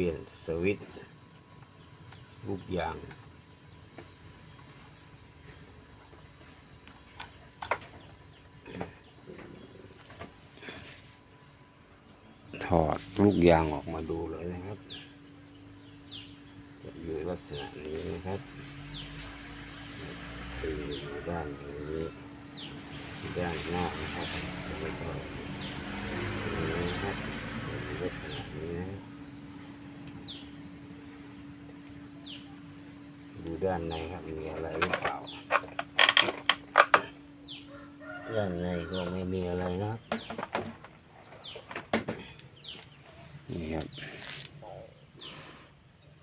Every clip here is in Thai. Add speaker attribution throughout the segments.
Speaker 1: ปลี่ยนสวิตช์ลูกยาง ถอดลูกยางออกมาดูเลยนะครับจะอยู่ลักษณะนี้นะครับดูด้านนี้ด้านหน้านะครับแล้วก็ตรงนี้นะครับอยู่ลักษณะนี้นะ ดูด้านในครับมีอะไรหรือเปล่าด้านในก็ไม่มีอะไรนะนี่ครับ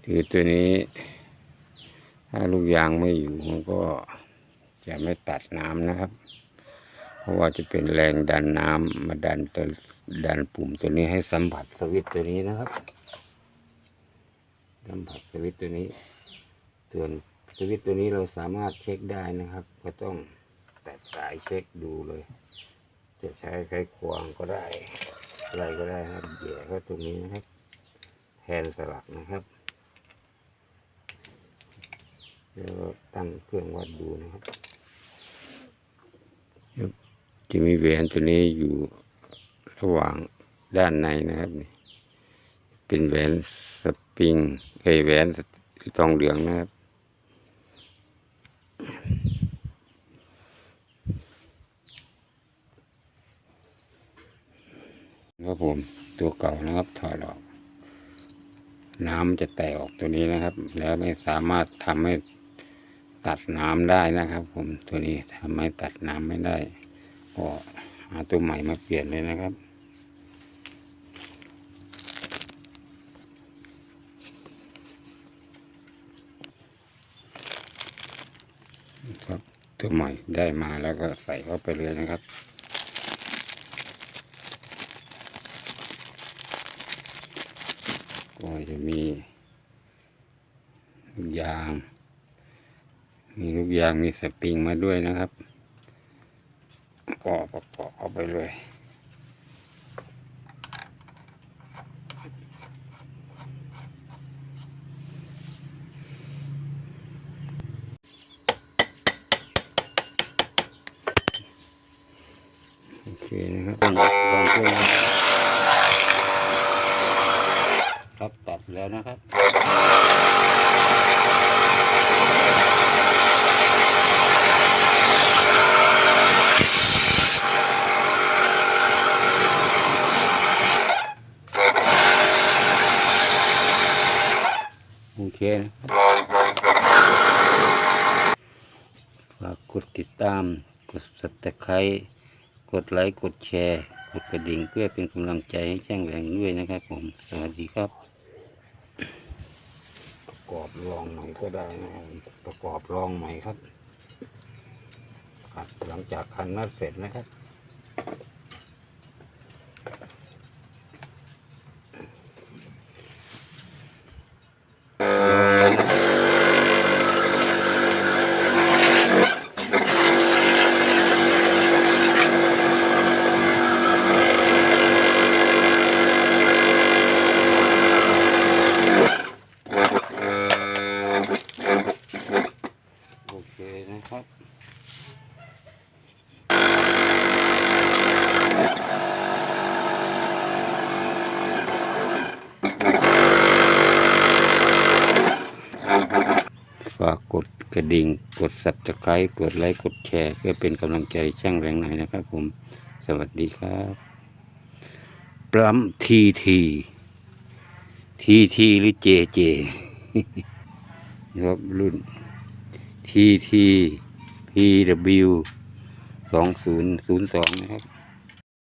Speaker 1: คือตัวนี้ ถ้าลูกยางไม่อยู่มันก็จะไม่ตัดน้ำนะครับ เพราะว่าจะเป็นแรงดันน้ำมาดันตัวดันปุ่มตัวนี้ให้สัมผัสสวิตตัวนี้นะครับสัมผัสสวิตตัวนี้ ส่วนสวิตตัวนี้เราสามารถเช็คได้นะครับ ก็ต้องตัดสายเช็คดูเลย จะใช้ไขควงก็ได้อะไรก็ได้ครับแหย่เข้าตรงนี้นะครับ แทนสลักนะครับแล้วก็ตั้งเครื่องวัดดูนะครับจะมีแหวนตัวนี้อยู่ระหว่างด้านในนะครับนี่เป็นแหวนสปริงเอแหวนทองเหลืองนะครับ ครับผมตัวเก่านะครับถอดออก น้ำจะแตกออกตัวนี้นะครับ แล้วไม่สามารถทำให้ตัดน้ำได้นะครับ ผมตัวนี้ทำให้ตัดน้ำไม่ได้ก็หาตัวใหม่มาเปลี่ยนเลยนะครับครับตัวใหม่ได้มาแล้วก็ใส่เข้าไปเลยนะครับ ก็จะมีลูกยาง มีลูกยางมีสปริงมาด้วยนะครับ ก็ประกอบเข้าไปเลยโอเคนะครับลองเครื่ ครับ ตัดแล้วนะครับ โอเคนะฝากกดติดตาม กด subscribe กดไลค์ กดแชร์ กดกระดิ่งเพื่อเป็นกำลังใจให้ช่างแหวงด้วยนะครับผม สวัสดีครับ ประกอบลองใหม่ก็ได้นะครับประกอบลองใหม่ครับครับหลังจากคันนัดเสร็จนะครับ โอเค นะครับฝากกดกระดิ่ง กด subscribe กดไลค์ กดแชร์ เพื่อเป็นกำลังใจช่างแรงหน่อยนะครับผม สวัสดีครับปลัมทีทีทีทีหรือเจเจครับรุ่น TT PW สองศูนย์ศูนย์สองนะครับ